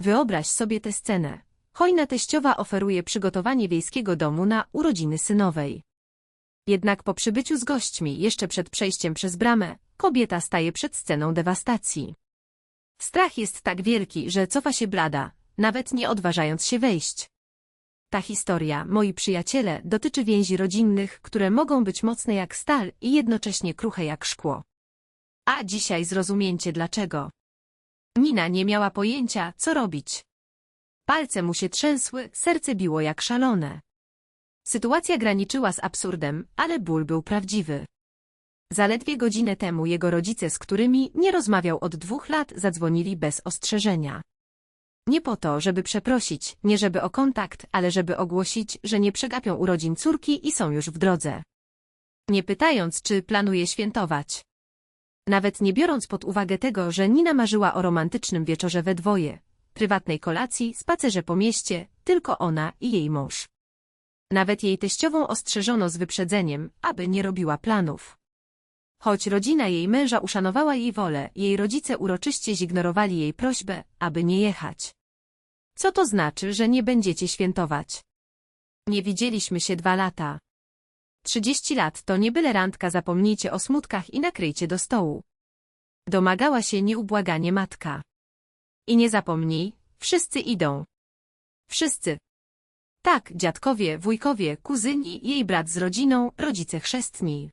Wyobraź sobie tę scenę. Hojna teściowa oferuje przygotowanie wiejskiego domu na urodziny synowej. Jednak po przybyciu z gośćmi, jeszcze przed przejściem przez bramę, kobieta staje przed sceną dewastacji. Strach jest tak wielki, że cofa się blada, nawet nie odważając się wejść. Ta historia, moi przyjaciele, dotyczy więzi rodzinnych, które mogą być mocne jak stal i jednocześnie kruche jak szkło. A dzisiaj zrozumiecie dlaczego. Nina nie miała pojęcia, co robić. Palce mu się trzęsły, serce biło jak szalone. Sytuacja graniczyła z absurdem, ale ból był prawdziwy. Zaledwie godzinę temu jego rodzice, z którymi nie rozmawiał od dwóch lat, zadzwonili bez ostrzeżenia. Nie po to, żeby przeprosić, nie żeby o kontakt, ale żeby ogłosić, że nie przegapią urodzin córki i są już w drodze. Nie pytając, czy planuje świętować. Nawet nie biorąc pod uwagę tego, że Nina marzyła o romantycznym wieczorze we dwoje, prywatnej kolacji, spacerze po mieście, tylko ona i jej mąż. Nawet jej teściową ostrzeżono z wyprzedzeniem, aby nie robiła planów. Choć rodzina jej męża uszanowała jej wolę, jej rodzice uroczyście zignorowali jej prośbę, aby nie jechać. Co to znaczy, że nie będziecie świętować? Nie widzieliśmy się dwa lata. Trzydzieści lat to nie byle randka, zapomnijcie o smutkach i nakryjcie do stołu. Domagała się nieubłaganie matka. I nie zapomnij, wszyscy idą. Wszyscy. Tak, dziadkowie, wujkowie, kuzyni, jej brat z rodziną, rodzice chrzestni.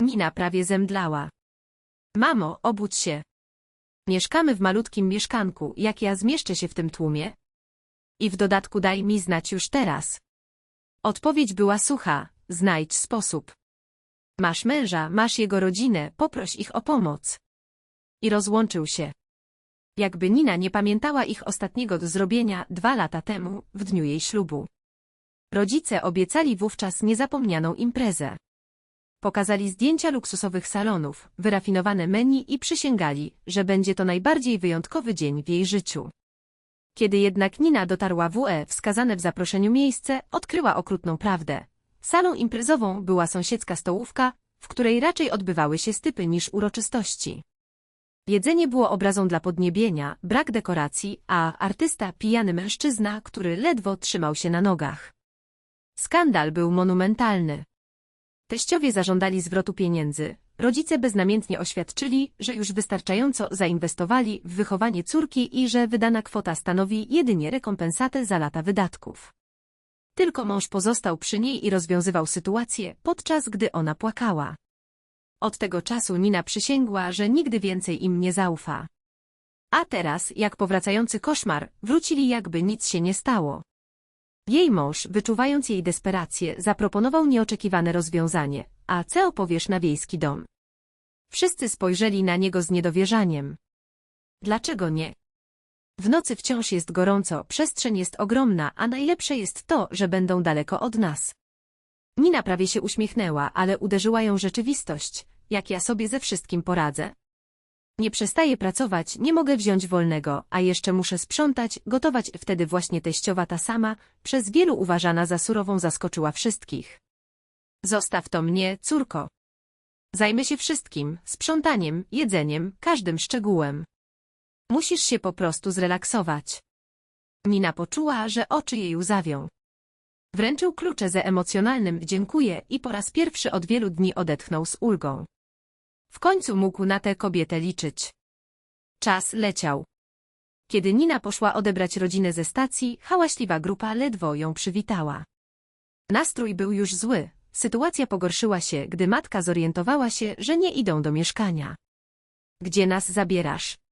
Nina prawie zemdlała. Mamo, obudź się. Mieszkamy w malutkim mieszkanku, jak ja zmieszczę się w tym tłumie? I w dodatku daj mi znać już teraz. Odpowiedź była sucha, znajdź sposób. Masz męża, masz jego rodzinę, poproś ich o pomoc. I rozłączył się. Jakby Nina nie pamiętała ich ostatniego do zrobienia dwa lata temu, w dniu jej ślubu. Rodzice obiecali wówczas niezapomnianą imprezę. Pokazali zdjęcia luksusowych salonów, wyrafinowane menu i przysięgali, że będzie to najbardziej wyjątkowy dzień w jej życiu. Kiedy jednak Nina dotarła w UE wskazane w zaproszeniu miejsce, odkryła okrutną prawdę. Salą imprezową była sąsiedzka stołówka, w której raczej odbywały się stypy niż uroczystości. Jedzenie było obrazą dla podniebienia, brak dekoracji, a artysta pijany mężczyzna, który ledwo trzymał się na nogach. Skandal był monumentalny. Teściowie zażądali zwrotu pieniędzy. Rodzice beznamiętnie oświadczyli, że już wystarczająco zainwestowali w wychowanie córki i że wydana kwota stanowi jedynie rekompensatę za lata wydatków. Tylko mąż pozostał przy niej i rozwiązywał sytuację, podczas gdy ona płakała. Od tego czasu Nina przysięgła, że nigdy więcej im nie zaufa. A teraz, jak powracający koszmar, wrócili jakby nic się nie stało. Jej mąż, wyczuwając jej desperację, zaproponował nieoczekiwane rozwiązanie. A co opowiesz na wiejski dom? Wszyscy spojrzeli na niego z niedowierzaniem. Dlaczego nie? W nocy wciąż jest gorąco, przestrzeń jest ogromna, a najlepsze jest to, że będą daleko od nas. Nina prawie się uśmiechnęła, ale uderzyła ją rzeczywistość. Jak ja sobie ze wszystkim poradzę? Nie przestaję pracować, nie mogę wziąć wolnego, a jeszcze muszę sprzątać, gotować. Wtedy właśnie teściowa ta sama, przez wielu uważana za surową zaskoczyła wszystkich. Zostaw to mnie, córko. Zajmę się wszystkim, sprzątaniem, jedzeniem, każdym szczegółem. Musisz się po prostu zrelaksować. Nina poczuła, że oczy jej łzawią. Wręczył klucze ze emocjonalnym dziękuję i po raz pierwszy od wielu dni odetchnął z ulgą. W końcu mógł na tę kobietę liczyć. Czas leciał. Kiedy Nina poszła odebrać rodzinę ze stacji, hałaśliwa grupa ledwo ją przywitała. Nastrój był już zły. Sytuacja pogorszyła się, gdy matka zorientowała się, że nie idą do mieszkania. Gdzie nas zabierasz?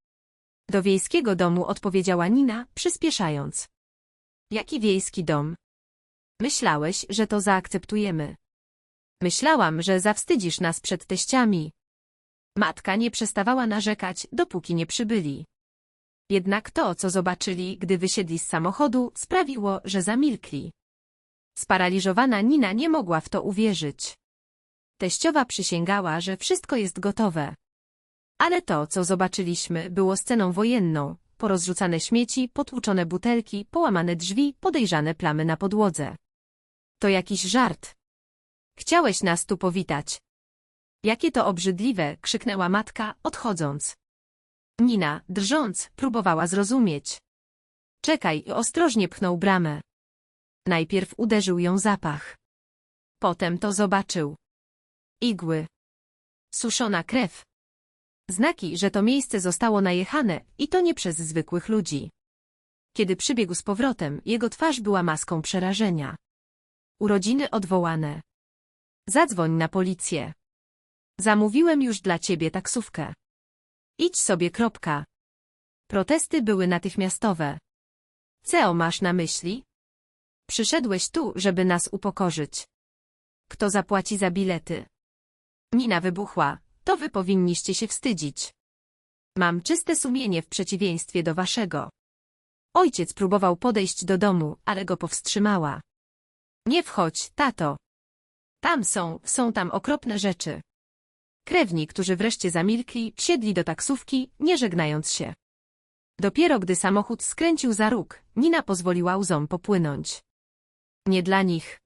Do wiejskiego domu odpowiedziała Nina, przyspieszając. Jaki wiejski dom? Myślałeś, że to zaakceptujemy. Myślałam, że zawstydzisz nas przed teściami. Matka nie przestawała narzekać, dopóki nie przybyli. Jednak to, co zobaczyli, gdy wysiedli z samochodu, sprawiło, że zamilkli. Sparaliżowana Nina nie mogła w to uwierzyć. Teściowa przysięgała, że wszystko jest gotowe. Ale to, co zobaczyliśmy, było sceną wojenną, porozrzucane śmieci, potłuczone butelki, połamane drzwi, podejrzane plamy na podłodze. To jakiś żart. Chciałeś nas tu powitać. Jakie to obrzydliwe, krzyknęła matka, odchodząc. Nina, drżąc, próbowała zrozumieć. Czekaj, ostrożnie pchnął bramę. Najpierw uderzył ją zapach. Potem to zobaczył. Igły. Suszona krew. Znaki, że to miejsce zostało najechane i to nie przez zwykłych ludzi. Kiedy przybiegł z powrotem, jego twarz była maską przerażenia. Urodziny odwołane. Zadzwoń na policję. Zamówiłem już dla ciebie taksówkę. Idź sobie, kropka. Protesty były natychmiastowe. Co masz na myśli? Przyszedłeś tu, żeby nas upokorzyć. Kto zapłaci za bilety? Nina wybuchła. To wy powinniście się wstydzić. Mam czyste sumienie w przeciwieństwie do waszego. Ojciec próbował podejść do domu, ale go powstrzymała. Nie wchodź, tato. Tam są, są tam okropne rzeczy. Krewni, którzy wreszcie zamilkli, wsiedli do taksówki, nie żegnając się. Dopiero gdy samochód skręcił za róg, Nina pozwoliła łzom popłynąć. Nie dla nich.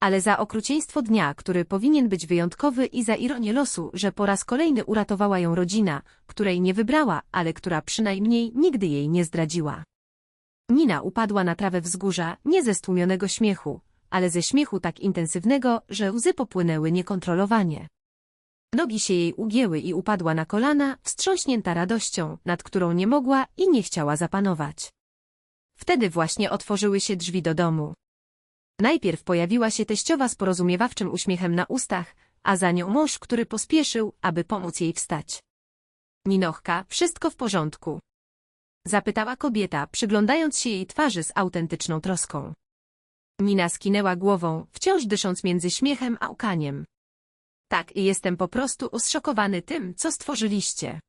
Ale za okrucieństwo dnia, który powinien być wyjątkowy i za ironię losu, że po raz kolejny uratowała ją rodzina, której nie wybrała, ale która przynajmniej nigdy jej nie zdradziła. Nina upadła na trawę wzgórza, nie ze stłumionego śmiechu, ale ze śmiechu tak intensywnego, że łzy popłynęły niekontrolowanie. Nogi się jej ugięły i upadła na kolana, wstrząśnięta radością, nad którą nie mogła i nie chciała zapanować. Wtedy właśnie otworzyły się drzwi do domu. Najpierw pojawiła się teściowa z porozumiewawczym uśmiechem na ustach, a za nią mąż, który pospieszył, aby pomóc jej wstać. Ninochka, wszystko w porządku. Zapytała kobieta, przyglądając się jej twarzy z autentyczną troską. Nina skinęła głową, wciąż dysząc między śmiechem a łkaniem. Tak, i jestem po prostu zszokowany tym, co stworzyliście.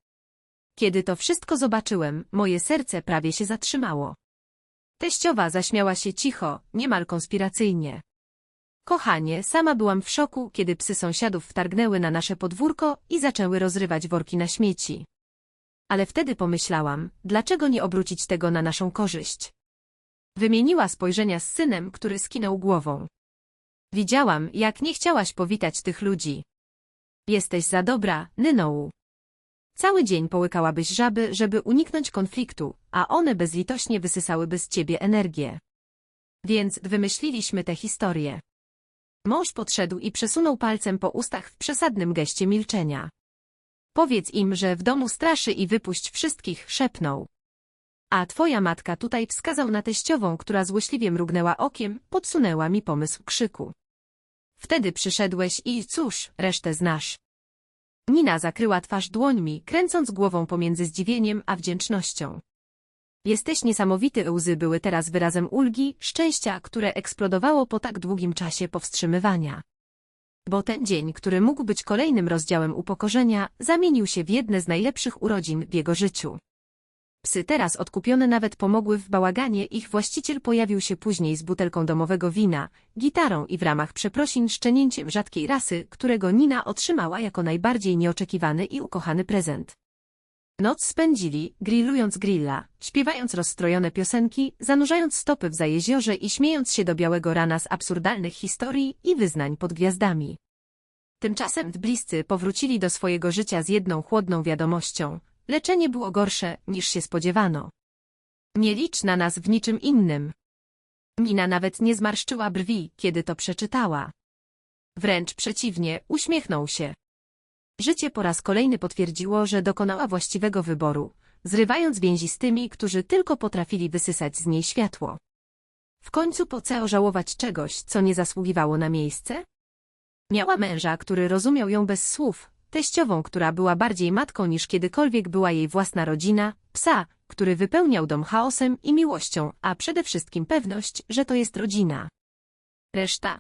Kiedy to wszystko zobaczyłem, moje serce prawie się zatrzymało. Teściowa zaśmiała się cicho, niemal konspiracyjnie. Kochanie, sama byłam w szoku, kiedy psy sąsiadów wtargnęły na nasze podwórko i zaczęły rozrywać worki na śmieci. Ale wtedy pomyślałam, dlaczego nie obrócić tego na naszą korzyść. Wymieniła spojrzenia z synem, który skinął głową. Widziałam, jak nie chciałaś powitać tych ludzi. Jesteś za dobra, Nynołu. Cały dzień połykałabyś żaby, żeby uniknąć konfliktu, a one bezlitośnie wysysałyby z ciebie energię. Więc wymyśliliśmy tę historię. Mąż podszedł i przesunął palcem po ustach w przesadnym geście milczenia. Powiedz im, że w domu straszy i wypuść wszystkich, szepnął. A twoja matka tutaj wskazał na teściową, która złośliwie mrugnęła okiem, podsunęła mi pomysł krzyku. Wtedy przyszedłeś i cóż, resztę znasz. Nina zakryła twarz dłońmi, kręcąc głową pomiędzy zdziwieniem a wdzięcznością. Jesteś niesamowity, łzy były teraz wyrazem ulgi, szczęścia, które eksplodowało po tak długim czasie powstrzymywania. Bo ten dzień, który mógł być kolejnym rozdziałem upokorzenia, zamienił się w jedne z najlepszych urodzin w jego życiu. Psy teraz odkupione nawet pomogły w bałaganie, ich właściciel pojawił się później z butelką domowego wina, gitarą i w ramach przeprosin szczenięciem rzadkiej rasy, którego Nina otrzymała jako najbardziej nieoczekiwany i ukochany prezent. Noc spędzili, grillując grilla, śpiewając rozstrojone piosenki, zanurzając stopy w zajeziorze i śmiejąc się do białego rana z absurdalnych historii i wyznań pod gwiazdami. Tymczasem bliscy powrócili do swojego życia z jedną chłodną wiadomością – Leczenie było gorsze, niż się spodziewano. Nie licz na nas w niczym innym. Mina nawet nie zmarszczyła brwi, kiedy to przeczytała. Wręcz przeciwnie, uśmiechnął się. Życie po raz kolejny potwierdziło, że dokonała właściwego wyboru, zrywając więzi z tymi, którzy tylko potrafili wysysać z niej światło. W końcu po co żałować czegoś, co nie zasługiwało na miejsce? Miała męża, który rozumiał ją bez słów, teściową, która była bardziej matką niż kiedykolwiek była jej własna rodzina, psa, który wypełniał dom chaosem i miłością, a przede wszystkim pewność, że to jest rodzina. Reszta.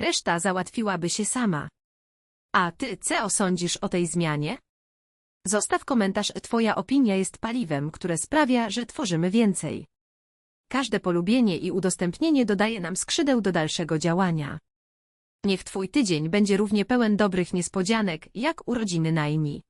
Reszta załatwiłaby się sama. A ty co sądzisz o tej zmianie? Zostaw komentarz, twoja opinia jest paliwem, które sprawia, że tworzymy więcej. Każde polubienie i udostępnienie dodaje nam skrzydeł do dalszego działania. Niech twój tydzień będzie równie pełen dobrych niespodzianek, jak urodziny najmi.